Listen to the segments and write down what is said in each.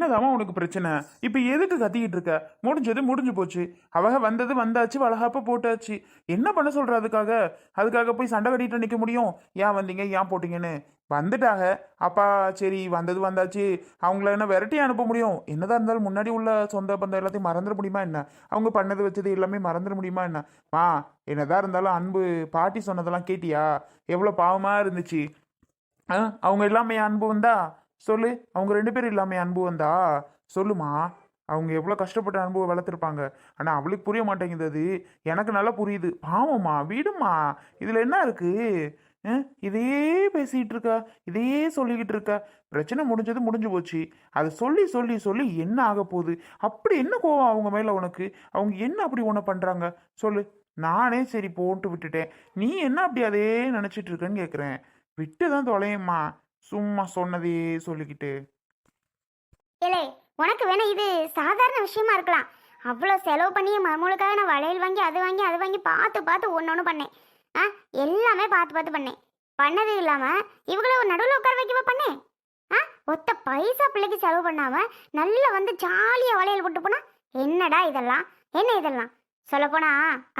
என்னதாம்மா உனக்கு பிரச்சனை? இப்போ எதுக்கு கத்திக்கிட்டு இருக்க? முடிஞ்சது முடிஞ்சு போச்சு. அவக வந்தது வந்தாச்சு வளகாப்ப போட்டாச்சு. என்ன பண்ண சொல்ற அதுக்காக? அதுக்காக போய் சண்டை கட்டிட்டு நிற்க முடியும்? ஏன் வந்தீங்க? ஏன் போட்டீங்கன்னு? வந்துட்டாங்க அப்பா சரி வந்தது வந்தாச்சு. அவங்கள என்ன விரட்டி அனுப்ப முடியும்? என்னதான் இருந்தாலும் முன்னாடி உள்ள சொந்த பந்தம் எல்லாத்தையும் மறந்துட முடியுமா என்ன? அவங்க பண்ணது வச்சது எல்லாமே மறந்துட முடியுமா என்ன? மா என்னதான் இருந்தாலும் அன்பு பாட்டி சொன்னதெல்லாம் கேட்டியா? எவ்வளோ பாவமாக இருந்துச்சு. ஆ அவங்க எல்லாமே அன்பு வந்தா? சொல்லு அவங்க ரெண்டு பேரும் இல்லாமல் அன்பு வந்தா? சொல்லுமா அவங்க எவ்வளோ கஷ்டப்பட்ட அனுபவம் வளர்த்துருப்பாங்க. ஆனால் அவளுக்கு புரிய மாட்டேங்குது அது. எனக்கு நல்லா புரியுது. பாவம்மா விடுமா இதில் என்ன இருக்குது இதையே பேசிகிட்டு இருக்கா? இதையே சொல்லிக்கிட்டு இருக்கா? பிரச்சனை முடிஞ்சது முடிஞ்சு போச்சு. அதை சொல்லி சொல்லி சொல்லி என்ன ஆக போகுது? அப்படி என்ன கோவம் அவங்க மேலே உனக்கு? அவங்க என்ன அப்படி உன்னை பண்ணுறாங்க சொல்லு. நானே சரி போன்ட்டு விட்டுட்டேன். நீ என்ன அப்படி அதே நினச்சிட்டு இருக்கேன்னு கேட்குறேன் விட்டு தான் தொலையம்மா. சும்மா சொன்னதையே சொல்லிக்கிட்டு. ஏலே உனக்கு வேணா இது சாதாரண விஷயமா இருக்கலாம். அவ்வளோ செலவு பண்ணி என் மருமகளுக்காக நான் வளையல் வாங்கி அது வாங்கி அது வாங்கி பார்த்து பார்த்து ஒன்று ஒன்று பண்ணேன். ஆ எல்லாமே பார்த்து பார்த்து பண்ணேன். பண்ணது இல்லாமல் இவங்கள ஒரு நடுவில் உட்கார வைக்கவா பண்ணேன்? ஆ ஒத்த பைசா பிள்ளைக்கு செலவு பண்ணாம நல்லா வந்து ஜாலியாக வளையல் போட்டு போனால் என்னடா இதெல்லாம்? என்ன இதெல்லாம்? சொல்லப்போனா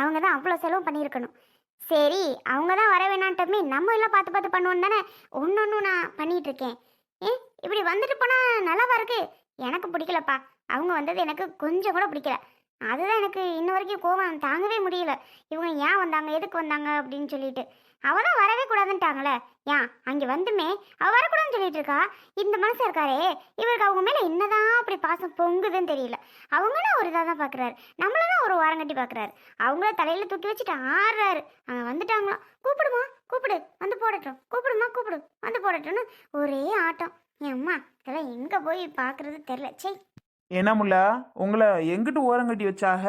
அவங்க தான் அவ்வளோ செலவு பண்ணியிருக்கணும். சரி அவங்க தான் வர வேணான்ட்டுமே நம்ம எல்லாம் பார்த்து பார்த்து பண்ணுவோம் தானே ஒன்று ஒன்று நான் பண்ணிட்டு இருக்கேன் ஏ இப்படி வந்துட்டு போனா நல்லாவா இருக்கு? எனக்கு பிடிக்கலப்பா. அவங்க வந்தது எனக்கு கொஞ்சம் கூட பிடிக்கல. அதுதான் எனக்கு இன்ன வரைக்கும் கோவம் தாங்கவே முடியல. இவங்க ஏன் வந்தாங்க? எதுக்கு வந்தாங்க? அப்படின்னு சொல்லிட்டு. அவளும் வரவே கூடாதுன்ட்டாங்களே? ஏன்? அங்கே வந்துமே அவள் வரக்கூடாதுன்னு சொல்லிட்டு இருக்கா? இந்த மனசு இருக்காரே. இவருக்கு அவங்க மேலே என்னதான் அப்படி பாசம் பொங்குதுன்னு தெரியல. அவங்களும் ஒரு இதாக தான் பார்க்குறாரு நம்மள தான் ஒரு வாரங்கட்டி பார்க்குறாரு அவங்கள தலையில் தூக்கி வச்சுட்டு ஆடுறாரு. அவன் வந்துட்டாங்களாம். கூப்பிடுமா? கூப்பிடு. வந்து போடட்டும். கூப்பிடுமா? கூப்பிடு. வந்து போடட்டும்னு ஒரே ஆட்டம். என் அம்மா இதெல்லாம் எங்கே போய் பார்க்குறது தெரில சே என்ன முல்லா? உங்களை எங்கிட்டு ஓரங்கட்டி வச்சாக?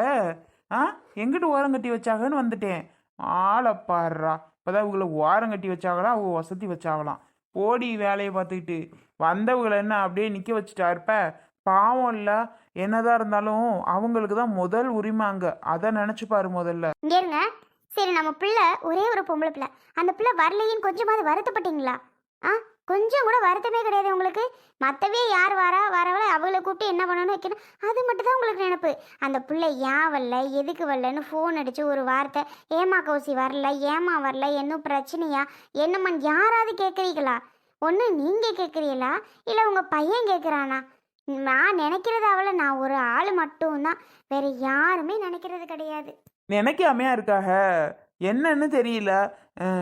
ஆ? எங்கிட்டு ஓரங்கட்டி வச்சாகன்னு வந்துட்டேன். ஆளை பாடுறா இப்போதான் இவங்களை ஓரங்கட்டி வச்சாங்களா? அவங்க வசதி வச்சாகலாம் போடி வேலையை பார்த்துக்கிட்டு. வந்தவங்களை என்ன அப்படியே நிற்க வச்சுட்டா இருப்ப? பாவம் இல்லை. என்னதான் இருந்தாலும் அவங்களுக்கு தான் முதல் உரிமை அங்கே. அதை நினச்சி பாரு முதல்ல. இங்கேருங்க சரி நம்ம பிள்ளை ஒரே ஒரு பொம்பளை பிள்ளை. அந்த பிள்ளை வரலையின்னு கொஞ்சமாவது வருத்தப்பட்டீங்களா? ஆ? கொஞ்சம் கூட வருத்தமே கிடையாது உங்களுக்கு. மற்றவே யார் வரா வரவளை அவளை கூப்பிட்டு என்ன பண்ணணும்னு வைக்கணும். அது மட்டும் தான் உங்களுக்கு நினப்பு. அந்த பிள்ளை ஏன் வரல எதுக்கு வரலன்னு ஃபோன் அடித்து ஒரு வார்த்தை ஏமா கௌசி வரல ஏமா வரல இன்னும் பிரச்சனையா என்னம்மா யாராவது கேட்குறீங்களா? ஒன்று நீங்கள் கேட்குறீங்களா? இல்லை உங்கள் பையன் கேட்குறானா? நான் நினைக்கிறது அவளை நான் ஒரு ஆள் மட்டும்தான். வேற யாருமே நினைக்கிறது கிடையாது. நினைக்காமையா இருக்காக? என்னன்னு தெரியல.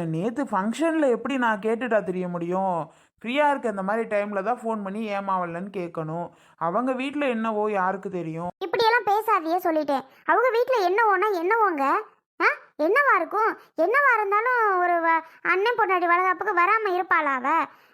நேற்று ஃபங்க்ஷனில் எப்படி நான் கேட்டுட்டா தெரிய முடியும்? ஃப்ரீயாக இருக்க இந்த மாதிரி டைமில் தான் ஃபோன் பண்ணி ஏமாவலன்னு கேட்கணும். அவங்க வீட்டில் என்னவோ யாருக்கு தெரியும்? இப்படியெல்லாம் பேசாதையே சொல்லிட்டேன். அவங்க வீட்டில் என்னவோனா என்னவோங்க? ஆ என்னவா இருக்கும்? என்னவா இருந்தாலும் ஒரு வ- அண்ணன் பொண்டாட்டி வளகாப்புக்கு வராமல் இருப்பாளா அவ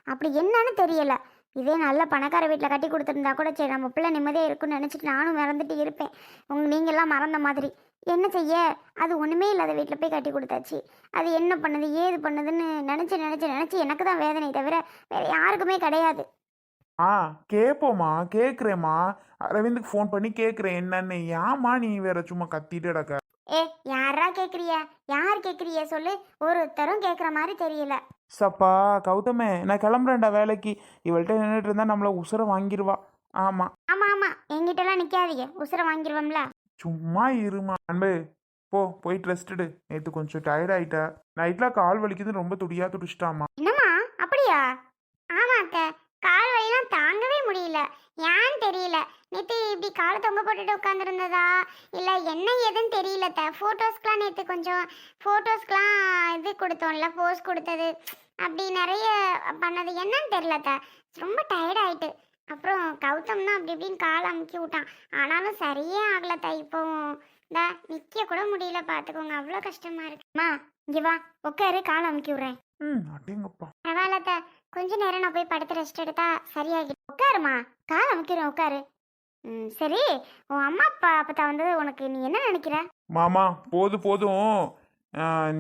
அப்படி என்னன்னு தெரியல. இதே நல்ல பணக்கார வீட்டில் கட்டி கொடுத்துருந்தா கூட சரி நம்ம பிள்ளை நிம்மதியாக இருக்கும்னு நினச்சிட்டு நானும் மறந்துட்டு இருப்பேன். உங்க நீங்கள்லாம் மறந்த மாதிரி. என்ன செய்ய? அது ஒன்றுமே இல்லாத வீட்டில் போய் கட்டி கொடுத்தாச்சு. அது என்ன பண்ணுது? ஏது பண்ணுதுன்னு நினச்சி நினச்சி நினச்சி எனக்கு தான் வேதனை தவிர வேறு யாருக்குமே கிடையாது. ஆ கேட்போம்மா கேட்குறேம்மா அரவிந்துக்கு ஃபோன் பண்ணி கேட்குறேன் என்னன்னு? ஏம்மா நீ வேற சும்மா கத்திட்டு கிடக்க? ஏ யாரா கேட்குறிய யார் கேட்குறிய சொல்லு. ஒருத்தரும் கேட்குற மாதிரி தெரியல. சப்பா கௌதமே நான் கிளம்புறேன்டா வேலைக்கு. இவள்கிட்ட நின்றுட்டு இருந்தா நம்மள உசுர வாங்கிடுவா ஆமாம் ஆமா ஆமா. எங்கிட்டலாம் நிக்காதீங்க. உசுர வாங்கிடுவோம்ல சும்மா இருமா அன்பு. போ போயிட்டு ரெஸ்ட்டுடு நேற்று கொஞ்சம் டயர்ட் ஆயிட்ட. நைட்டில் கால் வலிக்குது ரொம்ப துடியா துடிச்சிட்டாமா. என்னம்மா? அப்படியா? ஆமா அத்தை. கால் வலிலாம் தாங்கவே முடியல. ஏன்னு தெரியல. நேத்து இப்படி காலை தொங்க போட்டுட்டு உட்காந்துருந்ததா இல்ல என்ன ஏதுன்னு தெரியல த ஃபோட்டோஸ்க்குலாம் நேத்து கொஞ்சம் ஃபோட்டோஸ்க்குலாம் இது கொடுத்தோம்ல போஸ் கொடுத்தது. அப்படி நிறைய பண்ணது. என்னன்னு தெரியல த ரொம்ப டயர்ட் ஆயிட்டு. அப்புறம் கௌதம் தான் அப்படி இப்படின்னு காலை அமுக்கி விட்டான். ஆனாலும் சரியே ஆகல தை இப்போ இந்த நிக்க கூட முடியல பாத்துக்கோங்க. அவ்வளோ கஷ்டமா இருக்குமா இங்க வா உட்காரு காலை அமுக்கி விடுறேன். ம் அடேங்கப்பா. பரவாயில்லத்த கொஞ்ச நேரம் நான் போய் படுத்து ரெஸ்ட் எடுத்தா சரியாகி உட்காருமா கால் அமுக்கிறேன் உட்காரு. ம் சரி உன் அம்மா அப்பா அப்பத்தா வந்தது உனக்கு நீ என்ன நினைக்கிற? மாமா போதும் போதும்.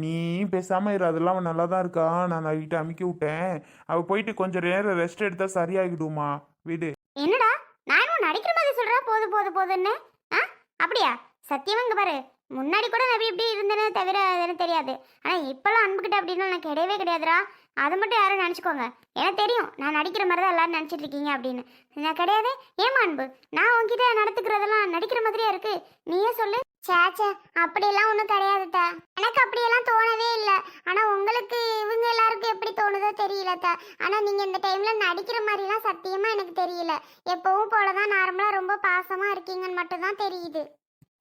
நீ பேசாம இரு அதெல்லாம் அவன் நல்லா தான் இருக்கா. நான் நைட்டு அமுக்கி விட்டேன். அவ போயிட்டு கொஞ்சம் நேரம் ரெஸ்ட் எடுத்தா சரியாகிடுமா விடு. என்னடா? நான் இன்னும் நடிக்கிற மாதிரி சொல்றா? போது போது போதுன்னு. ஆ? அப்படியா? சத்தியமா இங்க பாரு. முன்னாடி கூட நான் இப்படி இப்படி இருந்தேனே தவிர எனக்கு தெரியாது. ஆனால் இப்போல்லாம் அன்புக்கிட்ட அப்படின்னா நான் கிடையவே கிடையாதுடா. அது மட்டும் யாரும் நினச்சிக்கோங்க. எனக்கு தெரியும் நான் நடிக்கிற மாதிரி தான் எல்லாரும் நினச்சிட்டு இருக்கீங்க அப்படின்னு. நான் கிடையாது. ஏமா அன்பு? நான் உன்கிட்ட நடத்துக்கிறதெல்லாம் நடிக்கிற மாதிரியா இருக்கு? நீயே சொல்லு. சேச்சே அப்படியெல்லாம் ஒன்றும் கிடையாதுதா எனக்கு அப்படியெல்லாம் தோணவே இல்லை. ஆனால் உங்களுக்கு இவங்க எல்லாருக்கும் எப்படி தோணுதோ தெரியலத்தா. ஆனால் நீங்கள் இந்த டைமில் நடிக்கிற மாதிரிலாம் சத்தியமாக எனக்கு தெரியல. எப்பவும் போல தான் நார்மலாக ரொம்ப பாசமாக இருக்கீங்கன்னு மட்டும் தான் தெரியுது.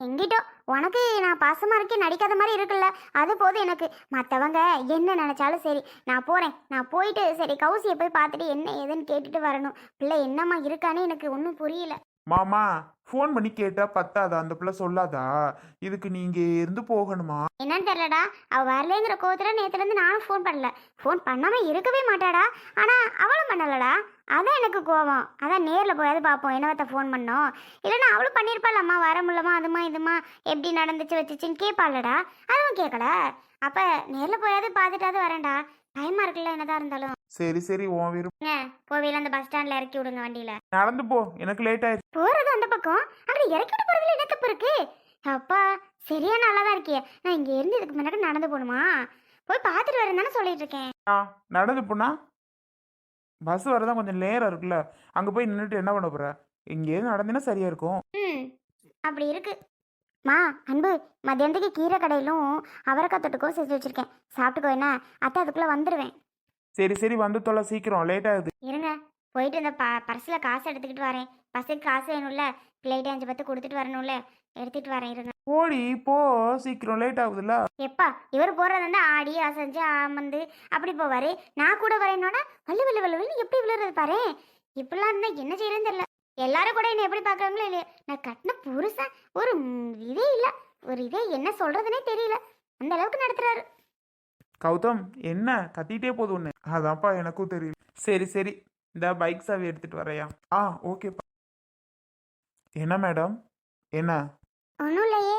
எங்கிட்டோ உனக்கு நான் பாசமாக இருக்கேன் நடிக்காத மாதிரி இருக்குல்ல. அது போதும் எனக்கு. மற்றவங்க என்ன நினச்சாலும் சரி நான் போகிறேன் நான் போயிட்டு சரி கௌசியை போய் பார்த்துட்டு என்ன ஏதுன்னு கேட்டுட்டு வரணும். பிள்ளை என்னம்மா இருக்கான்னு எனக்கு ஒன்றும் புரியல. மாமா ஃபோன் பண்ணி கேட்டா பத்தாதா? அந்த பிள்ளை சொல்லாதா? இதுக்கு நீங்க இருந்து போகணுமா? என்னன்னு தெரியலடா. அவ வரலேங்கிற கோவத்தில் நேற்றுலேருந்து நானும் ஃபோன் பண்ணல. ஃபோன் பண்ணாமல் இருக்கவே மாட்டாடா. ஆனால் அவளும் பண்ணலடா. அதான் எனக்கு கோவம். அதான் நேரில் போயாவது பார்ப்போம் என்னவத்த ஃபோன் பண்ணோம்? இல்லைன்னா அவளும் பண்ணியிருப்பாளம்மா வர முடியலமா? அதுமா இதுமா எப்படி நடந்துச்சு வச்சுச்சுன்னு கேட்பாளடா அதுவும் கேட்கல அப்போ நேரில் போயாவது பார்த்துட்டாவது வரேன்டா. டைமாக இருக்குல்ல என்னதான் இருந்தாலும். சரி சரி உன் விருப்பம் ஏங்க போவையில் அந்த பஸ் ஸ்டாண்டில் இறக்கி விடுங்க வண்டியில். நடந்து போ எனக்கு லேட் ஆயிடுச்சு. போறது அந்த பக்கம்? அங்க இறக்கி விட்டு போறதுல என்ன தப்பு இருக்கு? அப்பா சரியா நல்லா தான் இருக்கியே. நான் இங்க இருந்து இதுக்கு முன்னாடி நடந்து போகணுமா? போய் பார்த்துட்டு வரேன் தானே சொல்லிட்டு இருக்கேன். ஆ நடந்து போனா? பஸ் வரதான் கொஞ்சம் நேரம் இருக்குல்ல. அங்க போய் நின்றுட்டு என்ன பண்ண போற? இங்கேருந்து நடந்தீங்கன்னா சரியா இருக்கும். ம் அப்படி இருக்கு. மா அன்பு மத்தியானத்துக்கு கீரை கடையிலும் அவரைக்காய் தொட்டுக்கோ செஞ்சு வச்சிருக்கேன். சாப்பிட்டுக்கோ என்ன? அத்தை அதுக்குள்ள வந்துடுவேன் சரி சரி வந்து தொலை சீக்கிரம். லேட் ஆகுது. இருங்க. போயிட்டு இந்த ப பர்ஸில் காசு எடுத்துக்கிட்டு வரேன். பஸ்ஸுக்கு காசு வேணும்ல. பிள்ளைகிட்ட அஞ்சு பத்து கொடுத்துட்டு வரணும்ல. எடுத்துகிட்டு வரேன் இருங்க. ஓடி போ. சீக்கிரம் லேட் ஆகுதுல்ல. எப்பா இவர் போறது வந்து ஆடி அசைஞ்சு ஆமந்து அப்படி போவாரு. நான் கூட வரேன்னோட வள்ளு வள்ளு வள்ளு எப்படி விழுறது பாரு? இப்படிலாம் இருந்தா என்ன செய்யறதுன்னு தெரியல. எல்லாரும் கூட என்ன எப்படி பார்க்கறாங்களோ இல்லையோ. நான் கட்டின புருஷன். ஒரு இதே இல்லை. ஒரு இதே என்ன சொல்றதுனே தெரியல. அந்த அளவுக்கு நடத்துறாரு. கௌதம் என்ன? கத்திட்டே போகுது ஒன்று அதான்ப்பா எனக்கும் தெரியும் சரி சரி. இந்த பைக் சாவி எடுத்துட்டு வரையா ஆ ஓகேப்பா என்ன மேடம் என்ன? ஒன்றும் இல்லையே.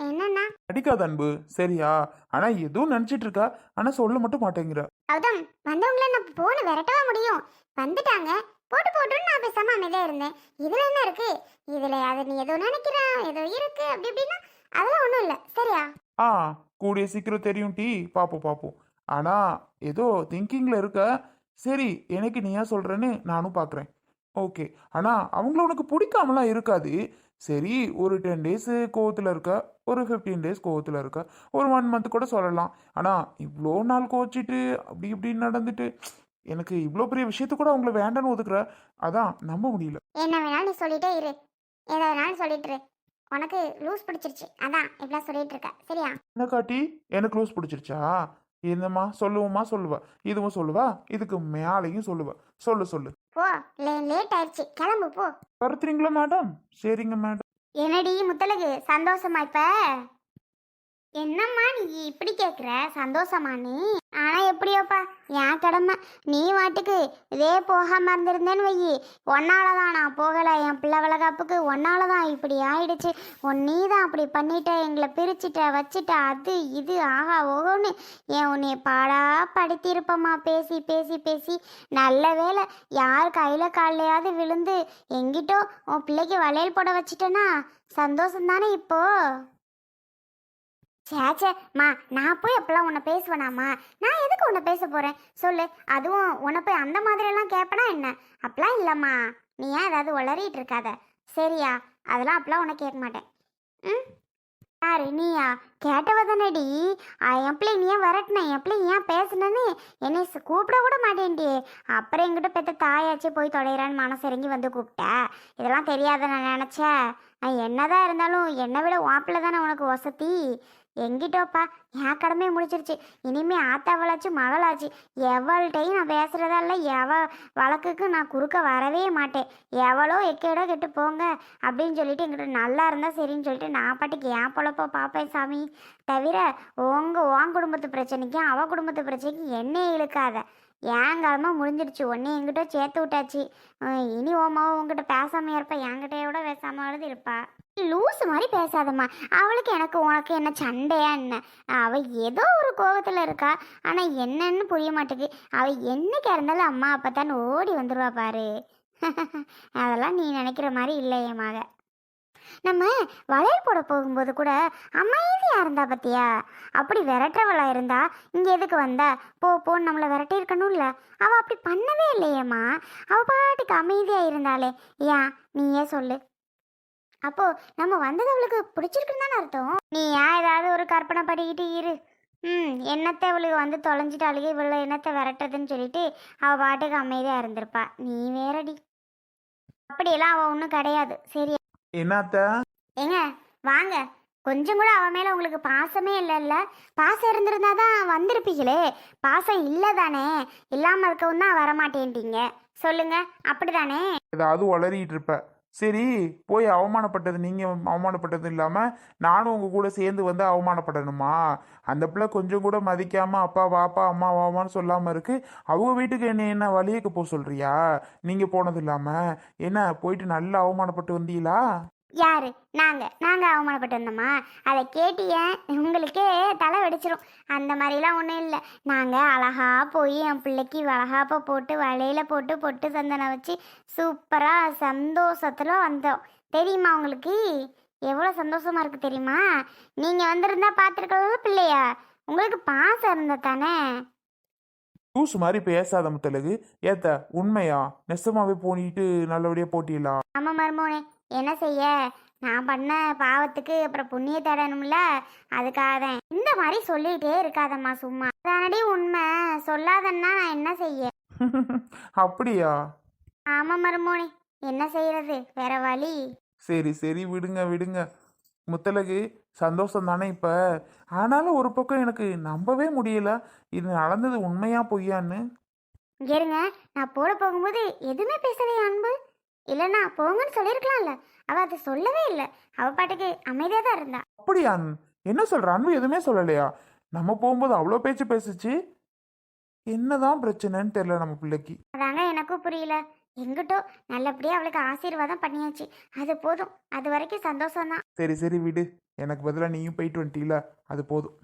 என்னண்ணா? அடிக்காத அன்பு. சரியா? ஆனா எதுவும் நினைச்சிட்டு இருக்கா? ஆனா சொல்ல மட்டும் மாட்டேங்கிற. கௌதம் வந்தவங்கள நான் போன விரட்டவா முடியும். வந்துட்டாங்க. போட்டு போட்டுன்னு நான் பேசாம அமைதியா இருந்தேன். இதுல என்ன இருக்கு? இதுல அது நீ ஏதோ நினைக்கிற ஏதோ இருக்கு. அப்படி இப்படின்னா அதெல்லாம் ஒன்றும் இல்லை. சரியா? ஆ கூடிய சீக்கிரம் தெரியும் டீ. பார்ப்போம் பாப்போம். ஆனா ஏதோ திங்கிங்ல இருக்க சரி எனக்கு நீ ஏன் சொல்றேன்னு நானும் பார்க்குறேன் ஓகே. ஆனா அவங்கள உனக்கு பிடிக்காமலாம் இருக்காது. சரி ஒரு டென் டேஸ் கோவத்தில் இருக்க ஒரு ஃபிஃப்டீன் டேஸ் கோவத்தில் இருக்க ஒரு ஒன் மந்த் கூட சொல்லலாம். ஆனால் இவ்வளோ நாள் கோச்சிட்டு அப்படி இப்படி நடந்துட்டு எனக்கு இவ்வளோ பெரிய விஷயத்த கூட அவங்கள வேண்டான்னு ஒதுக்குற அதான் நம்ப முடியல. என்ன வேணாலும் நீ சொல்லிட்டே இரு. எதை வேணாலும் சொல்லிட்டு உனக்கு லூஸ் பிடிச்சிருச்சு. அதான் இப்படிலாம் சொல்லிட்டு இருக்க. சரியா? என்ன காட்டி? எனக்கு லூஸ் பிடிச்சிருச்சா? என்னம்மா? சொல்லுவோமா சொல்லுவா. இதுவும் சொல்லுவா? இதுக்கு மேலேயும் சொல்லுவா. சொல்லு சொல்லு. போ லேட் ஆயிடுச்சு கிளம்பு போ. பருத்துறீங்களா மேடம் சரிங்க மேடம் என்னடி முத்தலகு சந்தோஷமா இப்ப? என்னம்மா நீ இப்படி கேட்குற சந்தோஷமா நீ? ஆனால் எப்படியோப்பா? என் கடமை. நீ வாட்டுக்கு இதே போகாம இருந்திருந்தேன்னு வையி. ஒன்னாலதான் நான் போகலை. என் பிள்ளை வளகாப்புக்கு ஒன்னாலதான் இப்படி ஆயிடுச்சு. உன் நீ தான் அப்படி பண்ணிட்ட. எங்களை பிரிச்சிட்ட வச்சுட்ட அது இது ஆஹா ஓகோன்னு என் உன்னை பாடா படுத்திருப்பம்மா பேசி பேசி பேசி. நல்ல வேளை யார் கையில் காலையாவது விழுந்து எங்கிட்டோ உன் பிள்ளைக்கு வளையல் போட வச்சிட்டேனா சந்தோஷம் தானே இப்போ? சேச்சே மா நான் போய் அப்பெல்லாம் உன்னை பேசுவேனாம்மா. நான் எதுக்கு உன்னை பேச போகிறேன் சொல்லு. அதுவும் உன்னை போய் அந்த மாதிரியெல்லாம் கேட்பனா என்ன? அப்பெல்லாம் இல்லைம்மா. நீ ஏன் ஏதாவது உளறிட்டு இருக்காத? சரியா? அதெல்லாம் அப்பெல்லாம் உன்னை கேட்க மாட்டேன். ம்? யாரு நீயா கேட்டவ தானடி. என் பிள்ளை நீ ஏன் வரட்டின? என் பிள்ளை ஏன் பேசுனேன்னு? என்னை கூப்பிட கூட மாட்டேன்டி. அப்புறம் எங்கிட்ட பெத்த தாயாச்சு போய் தொலைகிறான்னு மனசு இறங்கி வந்து கூப்பிட்ட. இதெல்லாம் தெரியாத நான் நினச்சேன். என்னதான் இருந்தாலும் என்னை விட வாப்பில் தானே உனக்கு வசதி. எங்கிட்டோப்பா? என் கடமையை முடிச்சிருச்சு இனிமே ஆத்தாவளாச்சு மகளாச்சு எவள்கிட்டையும் நான் பேசுகிறதா இல்லை. எவ வழக்குக்கு நான் குறுக்க வரவே மாட்டேன். எவளோ எக்கேடோ கெட்டு போங்க அப்படின்னு சொல்லிட்டு எங்கிட்ட நல்லா இருந்தால் சரின்னு சொல்லிட்டு நான் பாட்டுக்கு என் பொழப்போ பார்ப்பேன் சாமி. தவிர உங்கள் உன் குடும்பத்து பிரச்சனைக்கும் அவ குடும்பத்து பிரச்சனைக்கும் என்னையே இழுக்காத. என் காலமாக முடிஞ்சிடுச்சு ஒன்றே என்கிட்ட சேர்த்து விட்டாச்சு. இனி ஓமாவும் உங்ககிட்ட பேசாமல் இருப்பா. என்கிட்டயோட பேசாமல் இருப்பா. லூஸ் மாதிரி பேசாதம்மா. அவளுக்கு எனக்கு உனக்கு என்ன சண்டையா என்ன? அவள் ஏதோ ஒரு கோபத்தில் இருக்கா. ஆனால் என்னன்னு புரிய மாட்டேங்குது. அவள் என்னைக்கு இருந்தாலும் அம்மா அப்போ தான் ஓடி வந்துருவா பாரு. அதெல்லாம் நீ நினைக்கிற மாதிரி இல்லை என் மக. நம்ம வளையல் போட போகும்போது கூட அமைதியா இருந்தா பத்தியா? அப்படி விரட்டுறவளாக இருந்தா இங்க எதுக்கு வந்தா? போ போன்னு நம்மளை விரட்டி அவள் அப்படி பண்ணவே இல்லையேம்மா. அவள் பாட்டுக்கு அமைதியாக இருந்தாளே ஏன் நீயே சொல்லு. அப்போ நம்ம வந்தது அவளுக்கு பிடிச்சிருக்குன்னு தானே அர்த்தம்? நீ ஏன் ஏதாவது ஒரு கற்பனை பண்ணிக்கிட்டு இரு. ம் என்னத்தை அவளுக்கு வந்து தொலைஞ்சிட்டாளுக இவளை என்னத்தை விரட்டுறதுன்னு சொல்லிட்டு அவ பாட்டுக்கு அமைதியா இருந்திருப்பா. நீ வேறடி. அப்படியெல்லாம் அவ ஒன்றும் கிடையாது. சரி. என்னத்த? ஏங்க வாங்க. கொஞ்சம் கூட அவ மேல உங்களுக்கு பாசமே இல்லைல்ல? பாசம் இருந்திருந்தா தான் வந்திருப்பீங்களே. பாசம் இல்லை தானே இல்லாம இருக்கவும் தான் வரமாட்டேன்ட்டீங்க சொல்லுங்க அப்படிதானே? ஏதாவது உளறிட்டு இருப்ப. சரி போய் அவமானப்பட்டது நீங்கள் அவமானப்பட்டது இல்லாமல் நானும் உங்கள் கூட சேர்ந்து வந்து அவமானப்படணுமா? அந்த பிள்ளை கொஞ்சம் கூட மதிக்காமல் அப்பா வாப்பா அம்மா வாமான்னு சொல்லாமல் இருக்குது அவங்க வீட்டுக்கு என்ன என்ன வழியக்கு போக சொல்கிறியா நீங்கள் போனது இல்லாமல் என்ன போயிட்டு நல்லா அவமானப்பட்டு வந்தீங்களா? யாரு? நாங்க. நாங்க அவமானப்பட்டு வந்தோமா? அதை கேட்டிய உங்களுக்கே தலை வெடிச்சிரும். அந்த மாதிரிலாம் ஒன்றும் இல்லை. நாங்கள் அழகா போய் என் பிள்ளைக்கு வளகாப்ப போட்டு வலையில போட்டு பொட்டு சந்தனம் வச்சு சூப்பராக சந்தோஷத்தில் வந்தோம். தெரியுமா உங்களுக்கு? எவ்வளோ சந்தோஷமா இருக்கு தெரியுமா? நீங்கள் வந்திருந்தா பார்த்துருக்கலாம் பிள்ளையா? உங்களுக்கு பாசம் இருந்தா தானே? லூஸ் மாதிரி பேசாத முத்தலகு ஏத்த உண்மையா? நெசமாவே போனிட்டு நல்லபடியா போட்டியலா? ஆமா மருமோனே. என்ன செய்ய? நான் பண்ண பாவத்துக்கு அப்புறம் புண்ணிய தேடணும்ல அதுக்காக இந்த மாதிரி சொல்லிட்டே இருக்காதம்மா சும்மா. அதானடி உண்மை. சொல்லாதன்னா நான் என்ன செய்ய? அப்படியா? ஆமா மருமோனே. என்ன செய்யறது வேற வழி. சரி சரி விடுங்க விடுங்க. முத்தலகு சந்தோஷம் தானே இப்போ? ஆனாலும் ஒரு பக்கம் எனக்கு நம்பவே முடியல. இது நடந்தது உண்மையா பொய்யான்னு. இருங்க. நான் போட போகும்போது எதுவுமே பேசலையே அன்பு. இல்லைன்னா போங்கன்னு சொல்லியிருக்கலாம்ல. அவ அதை சொல்லவே இல்லை. அவ பாட்டுக்கு அமைதியாக தான் இருந்தா. அப்படியா? என்ன சொல்ற? அன்பு எதுவுமே சொல்லலையா? நம்ம போகும்போது அவ்வளோ பேச்சு பேசுச்சு. என்னதான் பிரச்சனைன்னு தெரியல நம்ம பிள்ளைக்கு. அதாங்க எனக்கும் புரியல. எங்கிட்டோ நல்லபடியாக அவளுக்கு ஆசீர்வாதம் பண்ணியாச்சு. அது போதும். அது வரைக்கும் சந்தோஷம்தான். சரி சரி விடு. எனக்கு பதிலாக நீயும் போயிட்டு வந்துட்டீல. அது போதும்.